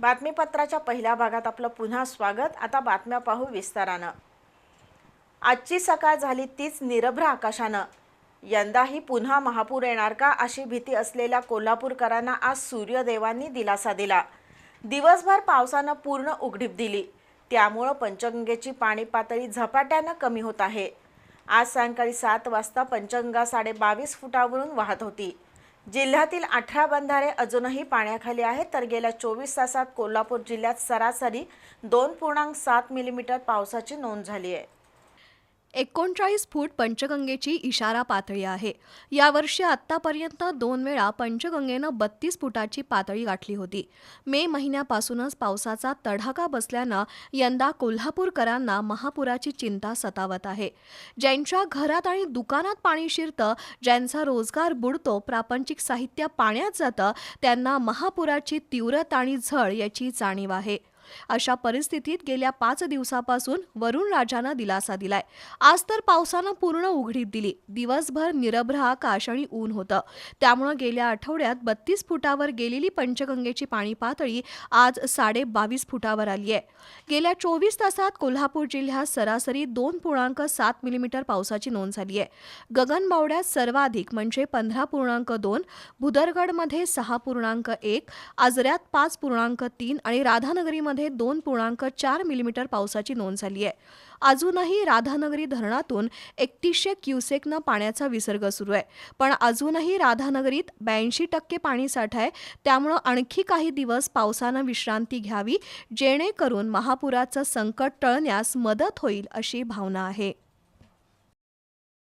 बातमीपत्राच्या पहिल्या भागात आपलं पुन्हा स्वागत. आता बातम्या पाहू विस्तारानं. आजची सकाळ झाली तीच निरभ्र आकाशानं. यंदाही पुन्हा महापूर येणार का अशी भीती असलेल्या कोल्हापूरकरांना आज सूर्यदेवांनी दिलासा दिला. दिवसभर पावसानं पूर्ण उघडीप दिली. त्यामुळं पंचगंगेची पाणी पातळी झपाट्यानं कमी होत आहे. आज सायंकाळी सात वाजता पंचगंगा साडे बावीस फुटावरून वाहत होती. जिल्ह्यातील अठरा बंधारे अजूनही पाण्याखाली आहेत. तर गेल्या चोवीस तासात कोल्हापूर जिल्ह्यात सरासरी दोन पूर्णांक सात मिलीमीटर पावसाची नोंद झाली आहे. एकोणचाळीस फूट पंचगंगेची इशारा पातळी आहे. यावर्षी आत्तापर्यंत दोन वेळा पंचगंगेनं बत्तीस फुटाची पातळी गाठली होती. मे महिन्यापासूनच पावसाचा तडाखा बसल्यानं यंदा कोल्हापूरकरांना महापुराची चिंता सतावत आहे. ज्यांच्या घरात आणि दुकानात पाणी शिरतं ज्यांचा रोजगार बुडतो प्रापंचिक साहित्य पाण्यात जातं त्यांना महापुराची तीव्रता आणि झळ याची जाणीव आहे. अशा परिस्थितीत गेल्या पाच दिवसापासून वरुण राजानं दिलासा दिलाय. आज तर पावसानं पूर्ण उघडीत दिली. दिवसभर निरभ्र आकाश आणि ऊन होतं. त्यामुळं गेल्या आठवड्यात बत्तीस फुटावर गेलेली पंचगंगेची पाणी पातळी आज साडे बावीस फुटावर आली आहे गेल्या चोवीस तासात कोल्हापूर जिल्ह्यात सरासरी दोन पूर्णांक सात मिलीमीटर पावसाची नोंद झाली आहे गगनबावड्यात सर्वाधिक म्हणजे पंधरा पूर्णांक दोन भुदरगडमध्ये सहा पूर्णांक एक आजऱ्यात पाच पूर्णांक तीन आणि राधानगरीमध्ये दोन पूर्णांक चार मिलीमीटर पावसाची नोंद झाली आहे. अजूनही राधानगरी धरणातून एकतीसशे क्युसेकनं पाण्याचा विसर्ग सुरू आहे. पण अजूनही राधानगरीत ब्याऐंशी टक्के पाणीसाठा आहे. त्यामुळं आणखी काही दिवस पावसानं विश्रांती घ्यावी जेणेकरून महापुराचं संकट टळण्यास मदत होईल अशी भावना आहे.